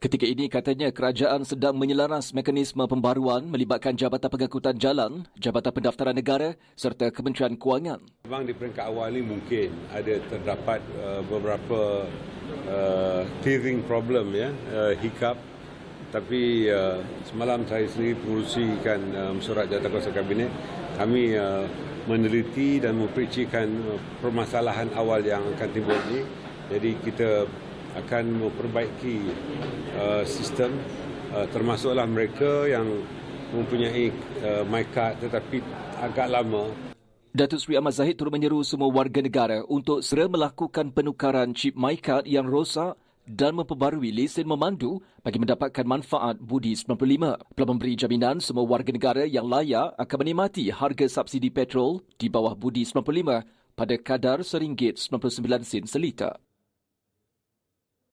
Ketika ini katanya kerajaan sedang menyelaras mekanisme pembaruan melibatkan Jabatan Pengangkutan Jalan, Jabatan Pendaftaran Negara serta Kementerian Kewangan. Memang di peringkat awal ini mungkin ada terdapat uh, beberapa uh, teething problem ya, uh, hiccup. Tapi uh, semalam saya sendiri pengurusikan um, surat jawatan kabinet, kami uh, meneliti dan memperincikan uh, permasalahan awal yang akan timbul ini. Jadi kita akan memperbaiki uh, sistem uh, termasuklah mereka yang mempunyai uh, my card tetapi agak lama Datuk Seri Ahmad Zahid turut menyeru semua warga negara untuk segera melakukan penukaran chip MyCard yang rosak dan memperbarui lesen memandu bagi mendapatkan manfaat Budi 95. Telah memberi jaminan semua warga negara yang layak akan menikmati harga subsidi petrol di bawah Budi 95 pada kadar RM1.99 seliter.